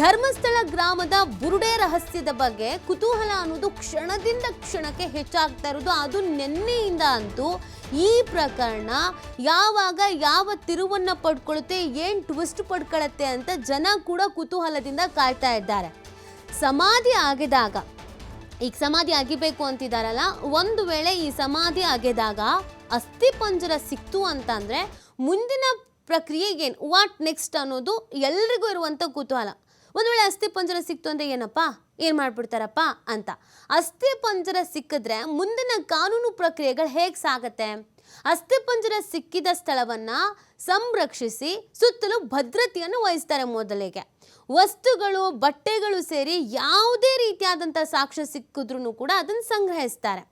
ಧರ್ಮಸ್ಥಳ ಗ್ರಾಮದ ಬುರುಡೆ ರಹಸ್ಯದ ಬಗ್ಗೆ ಕುತೂಹಲ ಅನ್ನೋದು ಕ್ಷಣದಿಂದ ಕ್ಷಣಕ್ಕೆ ಹೆಚ್ಚಾಗ್ತಾ ಇರೋದು. ಅದು ನೆನ್ನೆಯಿಂದ ಅಂತೂ ಈ ಪ್ರಕರಣ ಯಾವಾಗ ಯಾವ ತಿರುವನ್ನ ಪಡ್ಕೊಳ್ಳುತ್ತೆ, ಏನ್ ಟ್ವಿಸ್ಟ್ ಪಡ್ಕೊಳ್ಳುತ್ತೆ ಅಂತ ಜನ ಕೂಡ ಕುತೂಹಲದಿಂದ ಕಾಯ್ತಾ ಇದ್ದಾರೆ. ಸಮಾಧಿ ಆಗಿದಾಗ ಈಗ ಸಮಾಧಿ ಆಗಿಬೇಕು ಅಂತಿದಾರಲ್ಲ, ಒಂದು ವೇಳೆ ಈ ಸಮಾಧಿ ಆಗಿದಾಗ ಅಸ್ಥಿ ಪಂಜರ ಸಿಕ್ತು ಅಂತಂದ್ರೆ ಮುಂದಿನ ಪ್ರಕ್ರಿಯೆ ಏನು ವಾಟ್ ನೆಕ್ಸ್ಟ್ ಅನ್ನೋದು ಎಲ್ರಿಗೂ ಇರುವಂಥ ಕುತೂಹಲ. ಒಂದು ವೇಳೆ ಅಸ್ಥಿ ಪಂಜರ ಸಿಕ್ತು ಅಂದರೆ ಏನಪ್ಪ? ಏನು ಮಾಡಿಬಿಡ್ತಾರಪ್ಪ ಅಂತ. ಅಸ್ಥಿ ಪಂಜರ ಸಿಕ್ಕಿದ್ರೆ ಮುಂದಿನ ಕಾನೂನು ಪ್ರಕ್ರಿಯೆಗಳು ಹೇಗೆ ಸಾಗತ್ತೆ? ಅಸ್ಥಿ ಪಂಜರ ಸಿಕ್ಕಿದ ಸ್ಥಳವನ್ನು ಸಂರಕ್ಷಿಸಿ ಸುತ್ತಲೂ ಭದ್ರತೆಯನ್ನು ವಹಿಸ್ತಾರೆ ಮೊದಲಿಗೆ. ವಸ್ತುಗಳು, ಬಟ್ಟೆಗಳು ಸೇರಿ ಯಾವುದೇ ರೀತಿಯಾದಂಥ ಸಾಕ್ಷ್ಯ ಸಿಕ್ಕಿದ್ರೂ ಕೂಡ ಅದನ್ನು ಸಂಗ್ರಹಿಸ್ತಾರೆ.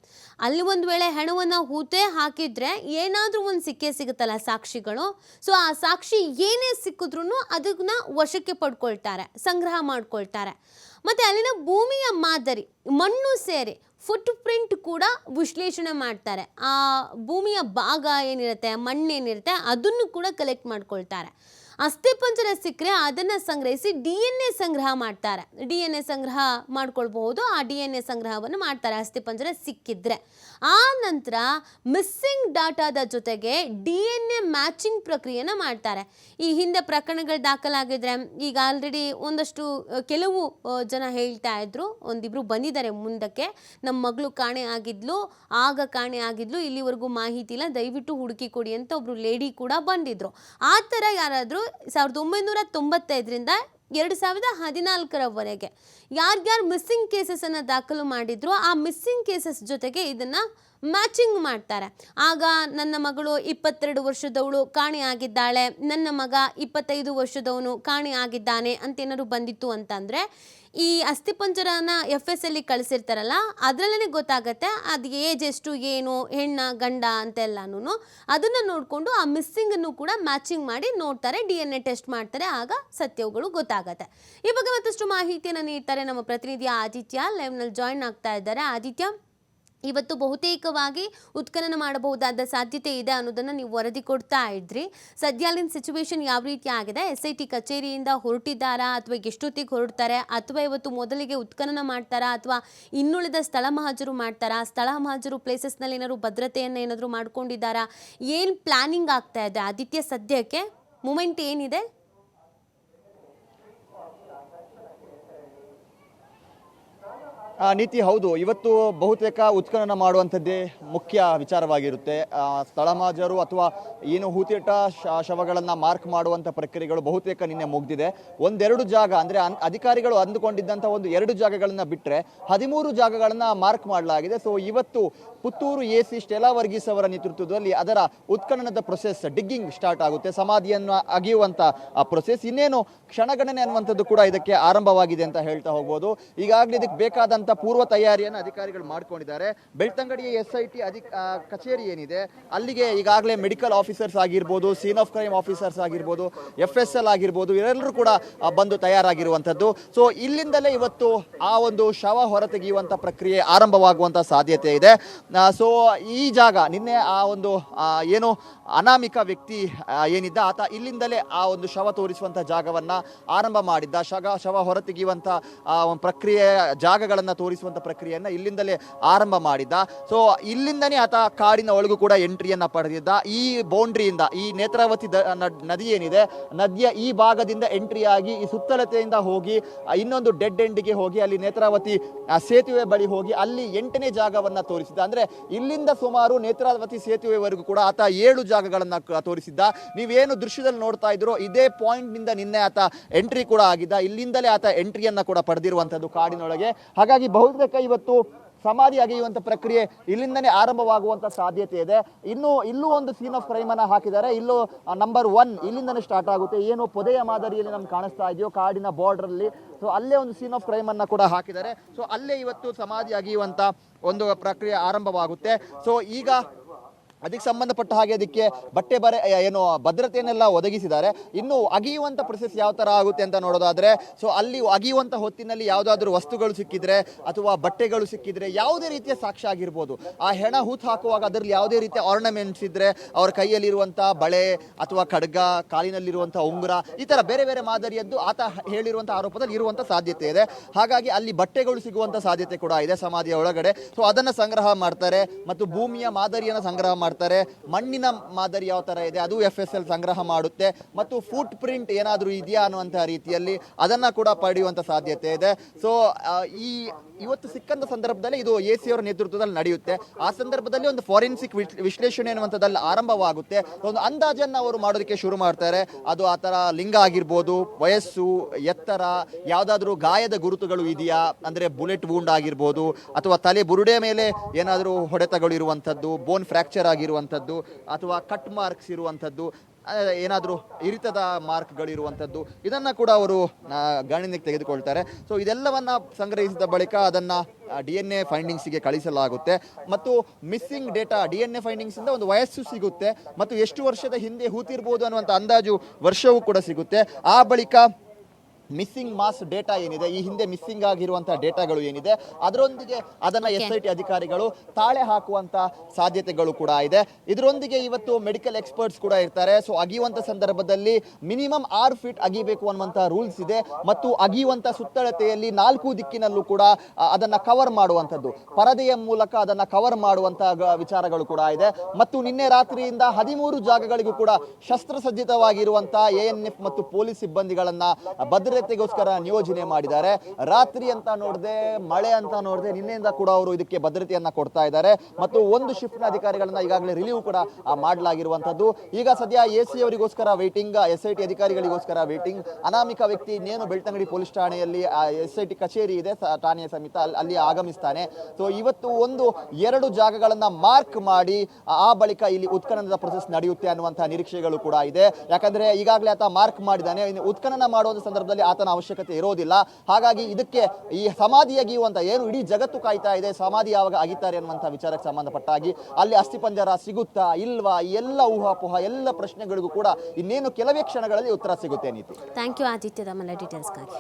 ಅಲ್ಲಿ ಒಂದು ವೇಳೆ ಹೆಣವನ್ನು ಹೂತೆ ಹಾಕಿದರೆ ಏನಾದರೂ ಒಂದು ಸಿಕ್ಕೇ ಸಿಗುತ್ತಲ್ಲ ಸಾಕ್ಷಿಗಳು. ಸೊ ಆ ಸಾಕ್ಷಿ ಏನೇ ಸಿಕ್ಕಿದ್ರೂ ಅದನ್ನ ವಶಕ್ಕೆ ಪಡ್ಕೊಳ್ತಾರೆ, ಸಂಗ್ರಹ ಮಾಡ್ಕೊಳ್ತಾರೆ. ಮತ್ತು ಅಲ್ಲಿನ ಭೂಮಿಯ ಮಾದರಿ, ಮಣ್ಣು ಸೇರಿ ಫುಟ್ ಪ್ರಿಂಟ್ ಕೂಡ ವಿಶ್ಲೇಷಣೆ ಮಾಡ್ತಾರೆ. ಆ ಭೂಮಿಯ ಭಾಗ ಏನಿರುತ್ತೆ, ಮಣ್ಣೇನಿರುತ್ತೆ, ಅದನ್ನು ಕೂಡ ಕಲೆಕ್ಟ್ ಮಾಡ್ಕೊಳ್ತಾರೆ. ಅಸ್ಥಿಪಂಜರ ಸಿಕ್ಕರೆ ಅದನ್ನು ಸಂಗ್ರಹಿಸಿ ಡಿ ಎನ್ ಎ ಸಂಗ್ರಹ ಮಾಡ್ತಾರೆ. ಡಿ ಎನ್ ಎ ಸಂಗ್ರಹ ಮಾಡ್ಕೊಳ್ಬಹುದು. ಆ ಡಿ ಎನ್ ಎ ಸಂಗ್ರಹವನ್ನು ಮಾಡ್ತಾರೆ ಅಸ್ಥಿಪಂಜರ ಸಿಕ್ಕಿದ್ರೆ. ಆ ನಂತರ ಮಿಸ್ಸಿಂಗ್ ಡಾಟಾದ ಜೊತೆಗೆ ಡಿ ಎನ್ ಎ ಮ್ಯಾಚಿಂಗ್ ಪ್ರಕ್ರಿಯೆನ ಮಾಡ್ತಾರೆ. ಈ ಹಿಂದೆ ಪ್ರಕರಣಗಳು ದಾಖಲಾಗಿದ್ರೆ ಈಗ ಆಲ್ರೆಡಿ ಒಂದಷ್ಟು ಕೆಲವು ಜನ ಹೇಳ್ತಾ ಇದ್ರು. ಒಂದಿಬ್ರು ಬಂದಿದ್ದಾರೆ ಮುಂದಕ್ಕೆ. ನಮ್ಮ ಮಗಳು ಕಾಣೆ ಆಗಿದ್ಲು, ಆಗ ಕಾಣೆ ಆಗಿದ್ಲು, ಇಲ್ಲಿವರೆಗೂ ಮಾಹಿತಿ ಇಲ್ಲ. ದಯವಿಟ್ಟು ಹುಡುಕಿ ಕೊಡಿ ಅಂತ ಒಬ್ರು ಲೇಡಿ ಕೂಡ ಬಂದಿದ್ರು. ಆ ಥರ ಯಾರಾದರೂ ಸಾವಿರದ ಒಂಬೈನೂರ ತೊಂಬತ್ತೈದರಿಂದ ಎರಡು ಸಾವಿರದ ಹದಿನಾಲ್ಕರವರೆಗೆ. ಯಾರ್ಯಾರು ಮಿಸ್ಸಿಂಗ್ ಕೇಸಸನ್ನು ದಾಖಲು ಮಾಡಿದ್ರು ಆ ಮಿಸ್ಸಿಂಗ್ ಕೇಸಸ್ ಜೊತೆಗೆ ಇದನ್ನು ಮ್ಯಾಚಿಂಗ್ ಮಾಡ್ತಾರೆ. ಆಗ ನನ್ನ ಮಗಳು ಇಪ್ಪತ್ತೆರಡು ವರ್ಷದವಳು ಕಾಣೆಯಾಗಿದ್ದಾಳೆ ನನ್ನ ಮಗ ಇಪ್ಪತ್ತೈದು ವರ್ಷದವನು ಕಾಣೆಯಾಗಿದ್ದಾನೆ ಅಂತೇನಾದ್ರು ಬಂದಿತ್ತು ಅಂತಂದರೆ ಈ ಅಸ್ಥಿಪಂಜರನ ಎಫ್ ಎಸ್ ಅಲ್ಲಿ ಕಳಿಸಿರ್ತಾರಲ್ಲ ಅದರಲ್ಲೇ ಗೊತ್ತಾಗತ್ತೆ ಅದು ಏಜ್ ಎಷ್ಟು, ಏನು, ಹೆಣ್ಣ, ಗಂಡ ಅಂತೆಲ್ಲನೂ ಅದನ್ನು ನೋಡಿಕೊಂಡು ಆ ಮಿಸ್ಸಿಂಗನ್ನು ಕೂಡ ಮ್ಯಾಚಿಂಗ್ ಮಾಡಿ ನೋಡ್ತಾರೆ ಡಿ ಎನ್ ಎ ಟೆಸ್ಟ್ ಮಾಡ್ತಾರೆ, ಆಗ ಸತ್ಯವುಗಳು ಗೊತ್ತಾಗತ್ತೆ. ಈ ಬಗ್ಗೆ ಮತ್ತಷ್ಟು ಮಾಹಿತಿಯನ್ನು ನೀಡ್ತಾರೆ ನಮ್ಮ ಪ್ರತಿನಿಧಿ ಆದಿತ್ಯ. ಲೈವ್ನಲ್ಲಿ ಜಾಯಿನ್ ಆಗ್ತಾ ಇದ್ದಾರೆ. ಆದಿತ್ಯ? ಇವತ್ತು ಬಹುತೇಕವಾಗಿ ಉತ್ಖನನ ಮಾಡಬಹುದಾದ ಸಾಧ್ಯತೆ ಇದೆ ಅನ್ನೋದನ್ನು ನೀವು ವರದಿ ಕೊಡ್ತಾ ಇದ್ರಿ. ಸದ್ಯ ಅಲ್ಲಿನ ಸಿಚುವೇಶನ್ ಯಾವ ರೀತಿ ಆಗಿದೆ? ಎಸ್ ಐ ಟಿ ಕಚೇರಿಯಿಂದ ಹೊರಟಿದ್ದಾರಾ? ಅಥವಾ ಎಷ್ಟೊತ್ತಿಗೆ ಹೊರಡ್ತಾರೆ? ಅಥವಾ ಇವತ್ತು ಮೊದಲಿಗೆ ಉತ್ಖನನ ಮಾಡ್ತಾರಾ? ಅಥವಾ ಇನ್ನುಳಿದ ಸ್ಥಳ ಮಹಾಜರು ಮಾಡ್ತಾರಾ? ಸ್ಥಳ ಮಹಾಜರು ಪ್ಲೇಸಸ್ನಲ್ಲಿ ಏನಾದ್ರು ಭದ್ರತೆಯನ್ನು ಏನಾದರೂ ಮಾಡ್ಕೊಂಡಿದ್ದಾರಾ? ಏನು ಪ್ಲಾನಿಂಗ್ ಆಗ್ತಾ ಇದೆ? ಆದಿತ್ಯ ಸದ್ಯಕ್ಕೆ? ಮೂಮೆಂಟ್ ಏನಿದೆ? ನೀತಿ ಹೌದು. ಇವತ್ತು ಬಹುತೇಕ ಉತ್ಖನನ ಮಾಡುವಂಥದ್ದೇ ಮುಖ್ಯ ವಿಚಾರವಾಗಿರುತ್ತೆ. ಸ್ಥಳಮಾಜರು ಸ್ಥಳ ಮಾಜರು ಅಥವಾ ಏನು ಹೂತಿಟ್ಟ ಶವಗಳನ್ನು ಮಾರ್ಕ್ ಮಾಡುವಂಥ ಪ್ರಕ್ರಿಯೆಗಳು ಬಹುತೇಕ ನಿನ್ನೆ ಮುಗಿದಿದೆ. ಒಂದೆರಡು ಜಾಗ, ಅಂದರೆ ಅನ್, ಅಧಿಕಾರಿಗಳು ಅಂದುಕೊಂಡಿದ್ದಂಥ ಒಂದು ಎರಡು ಜಾಗಗಳನ್ನು ಬಿಟ್ಟರೆ ಹದಿಮೂರು ಜಾಗಗಳನ್ನು ಮಾರ್ಕ್ ಮಾಡಲಾಗಿದೆ. ಸೊ ಇವತ್ತು ಪುತ್ತೂರು ಎ ಸಿ ಸ್ಟೆಲಾ ವರ್ಗೀಸ್ ಅವರ ನೇತೃತ್ವದಲ್ಲಿ ಅದರ ಉತ್ಖನನದ ಪ್ರೊಸೆಸ್ ಡಿಗ್ಗಿಂಗ್ ಸ್ಟಾರ್ಟ್ ಆಗುತ್ತೆ. ಸಮಾಧಿಯನ್ನು ಅಗೆಯುವಂಥ ಪ್ರೊಸೆಸ್ ಇನ್ನೇನು ಕ್ಷಣಗಣನೆ ಅನ್ನುವಂಥದ್ದು ಕೂಡ ಇದಕ್ಕೆ ಆರಂಭವಾಗಿದೆ ಅಂತ ಹೇಳ್ತಾ ಹೋಗ್ಬೋದು. ಈಗಾಗಲೇ ಇದಕ್ಕೆ ಬೇಕಾದಂಥ ಪೂರ್ವ ತಯಾರಿಯನ್ನು ಅಧಿಕಾರಿಗಳು ಮಾಡ್ಕೊಂಡಿದ್ದಾರೆ. ಬೆಳ್ತಂಗಡಿಯ ಎಸ್ ಐ ಟಿ ಅಧಿಕ ಕಚೇರಿ ಏನಿದೆ ಅಲ್ಲಿಗೆ ಈಗಾಗಲೇ ಮೆಡಿಕಲ್ ಆಫೀಸರ್ಸ್ ಆಗಿರ್ಬೋದು ಸೀನ್ ಆಫ್ ಕ್ರೈಮ್ ಆಫೀಸರ್ಸ್ ಆಗಿರ್ಬೋದು ಎಫ್ ಎಸ್ ಎಲ್ ಆಗಿರ್ಬೋದು ಇವರೆಲ್ಲರೂ ಕೂಡ ಬಂದು ತಯಾರಾಗಿರುವಂಥದ್ದು. ಸೊ ಇಲ್ಲಿಂದಲೇ ಇವತ್ತು ಆ ಒಂದು ಶವ ಹೊರತೆಗೆಯುವಂಥ ಪ್ರಕ್ರಿಯೆ ಆರಂಭವಾಗುವಂಥ ಸಾಧ್ಯತೆ ಇದೆ. ಸೊ ಈ ಜಾಗ ನಿನ್ನೆ ಆ ಒಂದು ಏನು ಅನಾಮಿಕ ವ್ಯಕ್ತಿ ಏನಿದ್ದ ಆತ ಇಲ್ಲಿಂದಲೇ ಆ ಒಂದು ಶವ ತೋರಿಸುವಂಥ ಜಾಗವನ್ನು ಆರಂಭ ಮಾಡಿದ್ದ. ಶಗ ಶವ ಹೊರತೆಗೆಯುವಂಥ ಆ, ಒಂದು ಜಾಗಗಳನ್ನು ತೋರಿಸುವಂಥ ಪ್ರಕ್ರಿಯೆಯನ್ನು ಇಲ್ಲಿಂದಲೇ ಆರಂಭ ಮಾಡಿದ್ದ ಸೊ ಇಲ್ಲಿಂದನೇ ಆತ ಕಾಡಿನ ಒಳಗೂ ಕೂಡ ಎಂಟ್ರಿಯನ್ನು ಪಡೆದಿದ್ದ. ಈ ಬೌಂಡ್ರಿಯಿಂದ ಈ ನೇತ್ರಾವತಿ ನದಿ ಏನಿದೆ, ನದಿಯ ಈ ಭಾಗದಿಂದ ಎಂಟ್ರಿಯಾಗಿ ಈ ಸುತ್ತಲತೆಯಿಂದ ಹೋಗಿ, ಇನ್ನೊಂದು ಡೆಡ್ ಎಂಡಿಗೆ ಹೋಗಿ, ಅಲ್ಲಿ ನೇತ್ರಾವತಿ ಸೇತುವೆ ಬಳಿ ಹೋಗಿ, ಅಲ್ಲಿ ಎಂಟನೇ ಜಾಗವನ್ನು ತೋರಿಸಿದ್ದ. ಅಂದರೆ, ಇಲ್ಲಿಂದ ಸುಮಾರು ನೇತ್ರಾವತಿ ಸೇತುವೆವರೆಗೂ ಕೂಡ ಆತ ಏಳು ಜಾಗಗಳನ್ನು ತೋರಿಸಿದ್ದ. ನೀವೇನು ದೃಶ್ಯದಲ್ಲಿ ನೋಡ್ತಾ ಇದ್ರೋ ಇದೇ ಪಾಯಿಂಟ್ನಿಂದ ನಿನ್ನೆ ಆತ ಎಂಟ್ರಿ ಕೂಡ ಆಗಿದ್ದ. ಇಲ್ಲಿಂದಲೇ ಆತ ಎಂಟ್ರಿಯನ್ನು ಕೂಡ ಪಡೆದಿರುವಂಥದ್ದು ಕಾಡಿನೊಳಗೆ. ಹಾಗಾಗಿ ಬಹುತೇಕ ಇವತ್ತು ಸಮಾಧಿ ಅಗೆಯುವಂಥ ಪ್ರಕ್ರಿಯೆ ಇಲ್ಲಿಂದನೇ ಆರಂಭವಾಗುವಂಥ ಸಾಧ್ಯತೆ ಇದೆ. ಇನ್ನು, ಇಲ್ಲೂ ಒಂದು ಸೀನ್ ಆಫ್ ಕ್ರೈಮ್ ಅನ್ನ ಹಾಕಿದ್ದಾರೆ. ಇಲ್ಲೂ ನಂಬರ್ ಒನ್ ಇಲ್ಲಿಂದನೇ ಸ್ಟಾರ್ಟ್ ಆಗುತ್ತೆ. ಏನು ಪೊದೆಯ ಮಾದರಿಯಲ್ಲಿ ನಮ್ಗೆ ಕಾಣಿಸ್ತಾ ಇದೆಯೋ, ಕಾಡಿನ ಬಾರ್ಡ್ರಲ್ಲಿ ಸೊ ಅಲ್ಲೇ ಒಂದು ಸೀನ್ ಆಫ್ ಕ್ರೈಮ್ ಅನ್ನ ಕೂಡ ಹಾಕಿದ್ದಾರೆ. ಸೊ ಅಲ್ಲೇ ಇವತ್ತು ಸಮಾಧಿ ಅಗೆಯುವಂಥ ಒಂದು ಪ್ರಕ್ರಿಯೆ ಆರಂಭವಾಗುತ್ತೆ. ಸೊ ಈಗ ಅದಕ್ಕೆ ಸಂಬಂಧಪಟ್ಟ ಹಾಗೆ ಅದಕ್ಕೆ ಬಟ್ಟೆ ಬರೆ ಏನು, ಭದ್ರತೆಯನ್ನೆಲ್ಲ ಒದಗಿಸಿದ್ದಾರೆ. ಇನ್ನು ಅಗಿಯುವಂತ ಪ್ರೊಸೆಸ್ ಯಾವ ತರ ಆಗುತ್ತೆ ಅಂತ ನೋಡೋದಾದ್ರೆ ಸೊ ಅಲ್ಲಿ ಅಗಿಯುವಂತ ಹೊತ್ತಿನಲ್ಲಿ ಯಾವುದಾದ್ರೂ ವಸ್ತುಗಳು ಸಿಕ್ಕಿದ್ರೆ ಅಥವಾ ಬಟ್ಟೆಗಳು ಸಿಕ್ಕಿದ್ರೆ ಯಾವುದೇ ರೀತಿಯ ಸಾಕ್ಷ್ಯ ಆಗಿರ್ಬೋದು. ಆ ಹೆಣ ಹೂತ್ ಹಾಕುವಾಗ ಅದರಲ್ಲಿ ಯಾವುದೇ ರೀತಿಯ ಆರ್ನಮೆಂಟ್ಸ್ ಇದ್ರೆ ಅವ್ರ ಕೈಯಲ್ಲಿರುವಂತ ಬಳೆ ಅಥವಾ ಖಡ್ಗ, ಕಾಲಿನಲ್ಲಿರುವಂತ ಉಂಗುರ, ಈ ತರ ಬೇರೆ ಬೇರೆ ಮಾದರಿಯದ್ದು ಆತ ಹೇಳಿರುವಂತ ಆರೋಪದಲ್ಲಿ ಇರುವಂತ ಸಾಧ್ಯತೆ ಇದೆ. ಹಾಗಾಗಿ ಅಲ್ಲಿ ಬಟ್ಟೆಗಳು ಸಿಗುವಂತ ಸಾಧ್ಯತೆ ಕೂಡ ಇದೆ ಸಮಾಧಿಯ ಒಳಗಡೆ. ಸೊ ಅದನ್ನ ಸಂಗ್ರಹ ಮಾಡ್ತಾರೆ ಮತ್ತು ಭೂಮಿಯ ಮಾದರಿಯನ್ನು ಸಂಗ್ರಹ ಮಾಡ್ತಾರೆ. ಮಣ್ಣಿನ ಮಾದರಿ ಯಾವ ಥರ ಇದೆ? ಅದು ಎಫ್ ಎಸ್ ಎಲ್ ಸಂಗ್ರಹ ಮಾಡುತ್ತೆ. ಮತ್ತು ಫುಟ್ ಪ್ರಿಂಟ್ ಏನಾದರೂ ಇದೆಯಾ ಅನ್ನುವಂಥ ರೀತಿಯಲ್ಲಿ ಅದನ್ನ ಕೂಡ ಪಡೆಯುವಂಥ ಸಾಧ್ಯತೆ ಇದೆ. ಸೊ ಈ, ಇವತ್ತು ಸಿಕ್ಕಂಥ ಸಂದರ್ಭದಲ್ಲಿ ಇದು ಎ ಸಿ ಅವರ ನೇತೃತ್ವದಲ್ಲಿ ನಡೆಯುತ್ತೆ. ಆ ಸಂದರ್ಭದಲ್ಲಿ ಒಂದು ಫಾರೆನ್ಸಿಕ್ ವಿಶ್ಲೇಷಣೆ ಅನ್ನುವಂಥದ್ದಲ್ಲಿ ಆರಂಭವಾಗುತ್ತೆ. ಒಂದು ಅಂದಾಜನ್ನು ಅವರು ಮಾಡೋದಕ್ಕೆ ಶುರು ಮಾಡ್ತಾರೆ. ಅದು ಆ ಥರ ಲಿಂಗ ಆಗಿರ್ಬೋದು, ವಯಸ್ಸು, ಎತ್ತರ, ಯಾವುದಾದ್ರೂ ಗಾಯದ ಗುರುತುಗಳು ಇದೆಯಾ? ಅಂದರೆ ಬುಲೆಟ್ ವೂಂಡ್ ಆಗಿರ್ಬೋದು, ಅಥವಾ ತಲೆ ಬುರುಡೆ ಮೇಲೆ ಏನಾದರೂ ಹೊಡೆತಗಳು ಇರುವಂಥದ್ದು ಬೋನ್ ಫ್ರ್ಯಾಕ್ಚರ್ ಆಗಿರುವಂಥದ್ದು ಅಥವಾ ಕಟ್ ಮಾರ್ಕ್ಸ್ ಇರುವಂಥದ್ದು ಏನಾದರೂ ಇರಿತದ ಮಾರ್ಕ್ಗಳಿರುವಂಥದ್ದು, ಇದನ್ನು ಕೂಡ ಅವರು ಗಣನೆಗೆ ತೆಗೆದುಕೊಳ್ತಾರೆ. ಸೊ ಇದೆಲ್ಲವನ್ನು ಸಂಗ್ರಹಿಸಿದ ಬಳಿಕ ಅದನ್ನು ಡಿ ಎನ್ ಎ ಫೈಂಡಿಂಗ್ಸಿಗೆ ಕಳಿಸಲಾಗುತ್ತೆ. ಮತ್ತು missing data D N A ಫೈಂಡಿಂಗ್ಸಿಂದ ಒಂದು ವಯಸ್ಸು ಸಿಗುತ್ತೆ. ಮತ್ತು ಎಷ್ಟು ವರ್ಷದ ಹಿಂದೆ ಹೂತಿರ್ಬೋದು ಅನ್ನುವಂಥ ಅಂದಾಜು ವರ್ಷವೂ ಕೂಡ ಸಿಗುತ್ತೆ. ಆ ಬಳಿಕ ಮಿಸ್ಸಿಂಗ್ ಮಾಸ್ ಡೇಟಾ ಏನಿದೆ ಈ ಹಿಂದೆ ಮಿಸ್ಸಿಂಗ್ ಆಗಿರುವಂತಹ ಡೇಟಾಗಳು ಏನಿದೆ ಅದರೊಂದಿಗೆ ಅದನ್ನ ಎಸ್ ಐ ಟಿ ಅಧಿಕಾರಿಗಳು ತಾಳೆ ಹಾಕುವಂತ ಸಾಧ್ಯತೆಗಳು ಕೂಡ ಇದೆ. ಇದರೊಂದಿಗೆ ಇವತ್ತು ಮೆಡಿಕಲ್ ಎಕ್ಸ್ಪರ್ಟ್ಸ್ ಕೂಡ ಇರ್ತಾರೆ. ಸೊ ಅಗಿಯುವಂತ ಸಂದರ್ಭದಲ್ಲಿ ಮಿನಿಮಮ್ ಆರು ಫೀಟ್ ಅಗಿಬೇಕು ಅನ್ನುವಂತಹ ರೂಲ್ಸ್ ಇದೆ ಮತ್ತು ಅಗಿಯುವಂತ ಸುತ್ತಳತೆಯಲ್ಲಿ ನಾಲ್ಕು ದಿಕ್ಕಿನಲ್ಲೂ ಕೂಡ ಅದನ್ನ ಕವರ್ ಮಾಡುವಂಥದ್ದು. ಪರದೆಯ ಮೂಲಕ ಅದನ್ನ ಕವರ್ ಮಾಡುವಂತ ವಿಚಾರಗಳು ಕೂಡ ಇದೆ. ಮತ್ತು ನಿನ್ನೆ ರಾತ್ರಿಯಿಂದ ಹದಿಮೂರು ಜಾಗಗಳಿಗೂ ಕೂಡ ಶಸ್ತ್ರಸಜ್ಜಿತವಾಗಿರುವಂತಹ ಎ ಎನ್ ಎಫ್ ಮತ್ತು ಪೊಲೀಸ್ ಸಿಬ್ಬಂದಿಗಳನ್ನ ಭದ್ರತೆಗೋಸ್ಕರ ನಿಯೋಜನೆ ಮಾಡಿದ್ದಾರೆ. ರಾತ್ರಿ ಅಂತ ನೋಡದೆ, ಮಳೆ ಅಂತ ನೋಡದೆ, ನಿನ್ನೆಯಿಂದ ಕೂಡ ಅವರು ಇದಕ್ಕೆ ಭದ್ರತೆಯನ್ನ ಕೊಡ್ತಾ ಇದ್ದಾರೆ. ಮತ್ತು ಒಂದು ಶಿಫ್ಟ್ನ ಅಧಿಕಾರಿಗಳನ್ನ ಈಗಾಗಲೇ ರಿಲೀವ್ ಕೂಡ ಮಾಡಲಾಗಿರುವಂತದ್ದು ಈಗ ಸದ್ಯ ಎ ಸಿ ಅವರಿಗೋಸ್ಕರ ವೇಟಿಂಗ್ ಎಸ್ ಐ ಟಿ ಅಧಿಕಾರಿಗಳಿಗೋಸ್ಕರ ವೇಟಿಂಗ್ ಅನಾಮಿಕ ವ್ಯಕ್ತಿ ಇನ್ನೇನು ಬೆಳ್ತಂಗಡಿ ಪೊಲೀಸ್ ಠಾಣೆಯಲ್ಲಿ ಎಸ್ ಐ ಟಿ ಕಚೇರಿ ಇದೆ ಠಾಣೆಯ ಸಮಿತ ಅಲ್ಲಿ- ಆಗಮಿಸ್ತಾನೆ. ಸೊ ಇವತ್ತು ಒಂದು, ಎರಡು ಜಾಗಗಳನ್ನ ಮಾರ್ಕ್ ಮಾಡಿ, ಆ- ಬಳಿಕ ಇಲ್ಲಿ ಉತ್ಖನನದ ಪ್ರೊಸೆಸ್ ನಡೆಯುತ್ತೆ ಅನ್ನುವಂತಹ ನಿರೀಕ್ಷೆಗಳು ಕೂಡ ಇದೆ. ಯಾಕಂದ್ರೆ ಈಗಾಗಲೇ ಆತ ಮಾರ್ಕ್ ಮಾಡಿದ್ದಾನೆ. ಉತ್ಖನನ ಮಾಡುವಂತ ಸಂದರ್ಭದಲ್ಲಿ ಆತನ ಅವಶ್ಯಕತೆ ಇರೋದಿಲ್ಲ. ಹಾಗಾಗಿ ಇದಕ್ಕೆ ಈ ಸಮಾಧಿ ಅಗಿಯುವಂತ ಏನು ಇಡೀ ಜಗತ್ತು ಕಾಯ್ತಾ ಇದೆ. ಸಮಾಧಿ ಯಾವಾಗ ಆಗಿತ್ತಾರೆ ಅನ್ನುವಂಥ ವಿಚಾರಕ್ಕೆ ಸಂಬಂಧಪಟ್ಟಾಗಿ ಅಲ್ಲಿ ಅಸ್ಥಿಪಂಜರ ಸಿಗುತ್ತಾ ಇಲ್ವಾ? ಎಲ್ಲ ಊಹಾಪೋಹ, ಎಲ್ಲ ಪ್ರಶ್ನೆಗಳಿಗೂ ಕೂಡ ಇನ್ನೇನು ಕೆಲವೇ ಕ್ಷಣಗಳಲ್ಲಿ ಉತ್ತರ ಸಿಗುತ್ತೆ ನೀತಿ. ಥ್ಯಾಂಕ್ ಯು ಆದಿತ್ಯ ತಮ್ಮೆಲ್ಲ ಡೀಟೇಲ್ಸ್ಗಾಗಿ